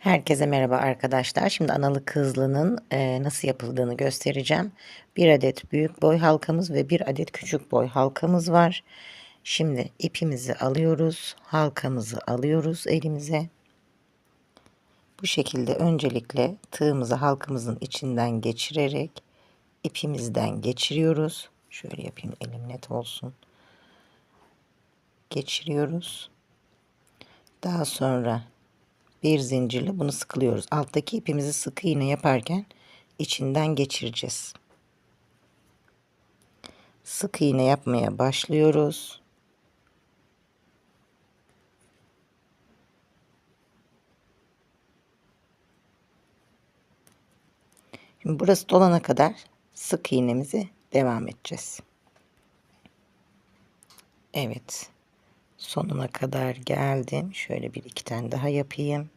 Herkese merhaba arkadaşlar. Şimdi analı kızlının e, nasıl yapıldığını göstereceğim. Bir adet büyük boy halkamız ve bir adet küçük boy halkamız var. Şimdi ipimizi alıyoruz. Halkamızı alıyoruz elimize. Bu şekilde öncelikle tığımızı halkamızın içinden geçirerek ipimizden geçiriyoruz. Şöyle yapayım elim net olsun. Geçiriyoruz. Daha sonra bir zincirle bunu sıkılıyoruz. Alttaki ipimizi sık iğne yaparken içinden geçireceğiz. Sık iğne yapmaya başlıyoruz. Şimdi burası dolana kadar sık iğnemizi devam edeceğiz. Evet. Sonuna kadar geldim. Şöyle bir iki tane daha yapayım.